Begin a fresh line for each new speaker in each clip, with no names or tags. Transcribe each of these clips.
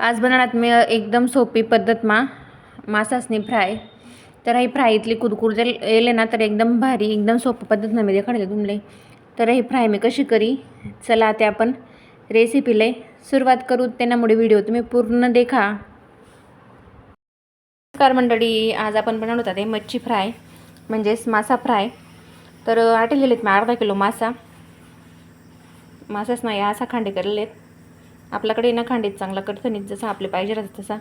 आज बनवणार मी एकदम सोपी पद्धत मा मासासनी फ्राय. तर ही फ्राय इथली कुरकुर जर येले ना तर एकदम भारी एकदम सोपी पद्धतीनं मी देखाडले तुमले. तर ही फ्राय मी कशी करी? चला ते आपण रेसिपीला सुरुवात करू. त्यामुळे व्हिडिओ तुम्ही पूर्ण देखा. नमस्कार मंडळी आज आपण बनवलं होता ते मच्छी फ्राय म्हणजेच मासा फ्राय. तर आटलेले आहेत मी अर्धा किलो मासा. मासाच नाही असा खांडे करेल आहेत आपल्याकडे ना खांडीत चांगला करतो जसा आपले पाहिजे राहतं तसा.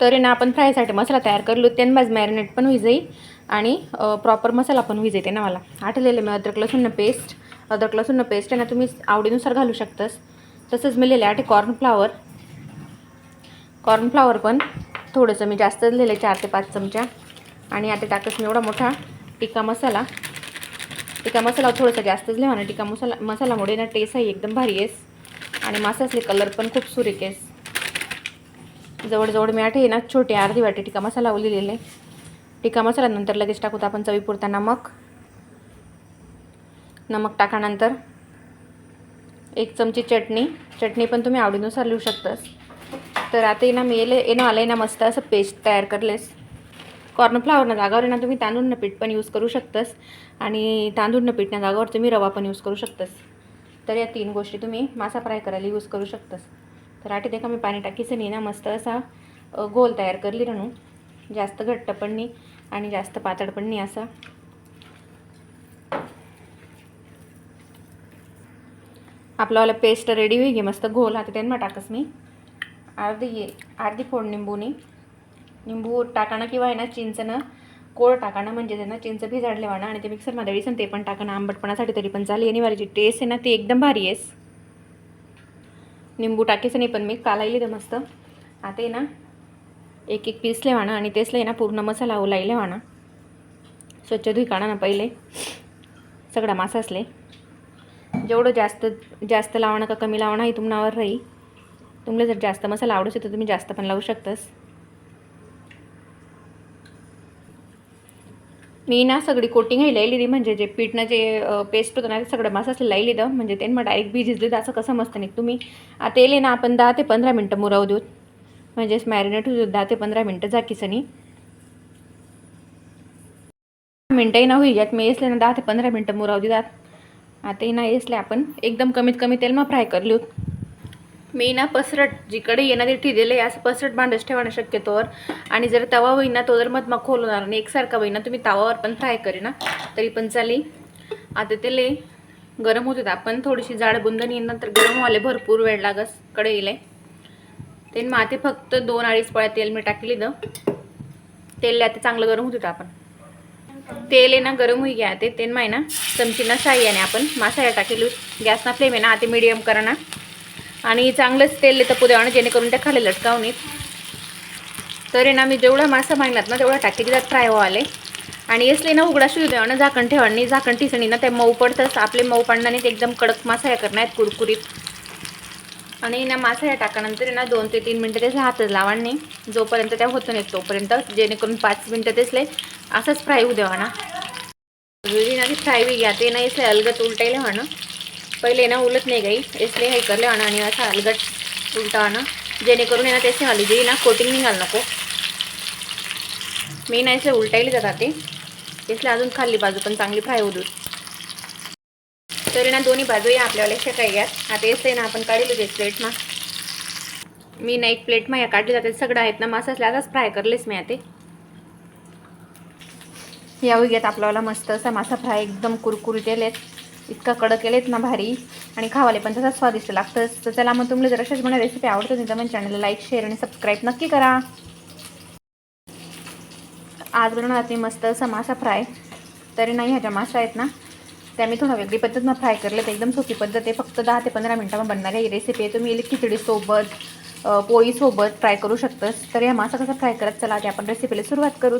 तरी ना आपण फ्रायसाठी मसाला तयार करलो त्यान माझं मॅरिनेट पण होई जाईल आणि प्रॉपर मसाला पण होई जाईल ना मला. आठवलेलं मी अद्रक लसूण पेस्ट अद्रक लसूण पेस्ट आहे ना तुम्ही आवडीनुसार घालू शकतास. तसंच मी लिहिले आठ कॉर्नफ्लावर कॉर्नफ्लावर पण थोडंसं मी जास्तच लिहिलं चार ते पाच चमच्या आणि आता टाकस मी एवढा मोठा टिक्का मसाला. टिक्का मसाला थोडासा जास्तच लिहा ना टिक्का मसाला मसालामुळे ना टेस्ट आहे एकदम भारी आहेस. आणि मासासले कलर पण खूप सुरेख आहेस जवळजवळ मी आठे ना छोटे अर्धी वाटी टिका मसाला लावलेले टिका मसाला नंतर लगेच टाकूत आपण चवीपुरता नमक. नमक टाकानंतर एक चमची चटणी. चटणी पण तुम्ही आवडीनुसार लिहू शकतास. तर आता ना मी येले येणं आलं ना मस्त असं पेस्ट तयार करलेस. कॉर्नफ्लावरनं जागावर ना तुम्ही तांदूळनं पीठ पण यूज करू शकतास. आणि तांदूळनं पीठनं जागावर तुम्ही रवा पण यूज करू शकतास. तर या तीन गोष्टी तुम्ही मासा फ्राय करायला यूज करू शकतास. तर आठ देखा मी पाणी टाकीचं नाही ना मस्त असा गोल तयार करली रणू. जास्त घट्ट पण नाही आणि जास्त पातळ पण नाही असा. आपलावाला पेस्ट रेडी होई गे मस्त घोल आता त्यांना टाकस मी. अर्धी अर्धी फोड निंबूनी निंबू टाकाणं किंवा आहे ना चिंचणं कोळ टाकाणं म्हणजे त्यांना चिंच भिजाडले वाणं आणि ते मिक्सरमध्ये डिसन ते पण टाकणं. आंबटपणासाठी तरी पण चालेल. आणि वारीची टेस्ट आहे ना ती एकदम भारी आहेस. निंबू टाकायचं नाही पण मी कालायली तर मस्त. आता आहे ना एक एक पीस लेवाणं आणि तेच ना पूर्ण मसाला ओलायले वाणं स्वच्छ धुई काढा ना पहिले. सगळा मासासले जेवढं जास्त जास्त लावणं का कमी लावणं हे तुम्हाला राहील. तुम्हाला जर जास्त मसाला आवडत असेल तर तुम्ही जास्त पण लावू शकतास. मी ना सगळी कोटिंग हे लायली म्हणजे जे पीठनं जे पेस्ट होतं ना ते सगळं मासाचं लायली लिहिलं. म्हणजे ते मग डायरेक्ट बी झिजले असं कसं मस्त नाही तुम्ही आता येले ना आपण दहा ते पंधरा मिनटं मुरावू देऊत म्हणजेच मॅरिनेट होऊ देऊ दहा ते पंधरा मिनटं जाकीसनी मिनटंही ना होई यात मी येसले ना दहा ते पंधरा मिनटं मुराव देतात. आताही ना येसले आपण एकदम कमीत कमी तेल मग फ्राय करलो मी ना पसरट जिकडे येणार ते दिले असं पसरट भांडच ठेवणं शक्यतोवर आणि जर तवा होईना ना तो जर मधमा खोल होणार नाही एकसारखा होईना तुम्ही तवावर पण फ्राय करे ना. तरी पण चालेल. आता ते गरम होते आपण थोडीशी जाड बुंदन येणार तर गरम व्हायला भरपूर वेळ लागसकडे येईल. ते माते फक्त दोन अडीच पळ्या तेल मी टाकली द तेल आता चांगलं गरम होते आपण. तेल आहे ना गरम होई घ्या ते तेन माय ना चमचीना साह्याने आपण. मासाया टाकेल गॅसना फ्लेम आहे ना आता मिडियम करा ना. आणि चांगलंच तेल तपू द्यावं जेणेकरून त्या खाली लटकावणीत तर ना मी जेवढा मासा मागलात ना तेवढा टाकी त्यात फ्राय व्हाले आणि यसले ना उघडा शिव द्यावा ना झाकण ठेवा नाही झाकण ठिसणी ना ते मऊ पडतंच. आपले मऊ पडणार ते एकदम कडक मासा या करणार आहेत कुरकुरीत. आणि ना मासा या टाकानंतर ना दोन ते तीन मिनटं त्याचे हातच लावा नाही जोपर्यंत त्या होतो नाही तोपर्यंत जेणेकरून पाच मिनटं तेचले असंच फ्राय होऊ द्यावा ना. ना ती फ्राय बी घ्या ते नाही इसले अलगत उलटायला म्हणा पहिले ना उलट नाही गाई इसलिए हे करले आणा आणि असं अलगट उलटा आणा जेणेकरून ना त्याची हली जी ना कोटिंग निघाल नको. मी ना इथे उलटायला जातात ते इसलिए अजून खाल्ली बाजू पण चांगली फ्राय होऊ तरी ना दोन्ही बाजू या आपल्याला शेकाय घ्या आता येते ना आपण काढले एक प्लेटमा मी. ना एक प्लेटमा या काढली जाते. सगळं आहेत ना मासा असल्याचाच फ्राय करलेच मी आता. या घेत आपल्याला मस्त असा मासा फ्राय एकदम कुरकुरीत केलेत इतका कडक केलेत ना भारी. आणि खावाले पण तसाच स्वादिष्ट लागतंच. तर चला मग तुम्हाला जर अशाच मला रेसिपी आवडत तुमच्या तर मग चॅनलला लाईक शेअर आणि सबस्क्राईब नक्की करा. आज बनवणार ते मस्त असा मासा फ्राय. तरी नाही ह्याच्या मासा आहेत ना त्या मी थोडा वेगळी पद्धतीनं फ्राय करले तर एकदम सोपी पद्धत आहे. फक्त दहा ते पंधरा मिनटामध्ये बनणारी ही रेसिपी आहे. तुम्ही खिचडीसोबत पोळीसोबत फ्राय करू शकतस तर या मासा कसा फ्राय करत चला ते आपण रेसिपीला सुरुवात करू.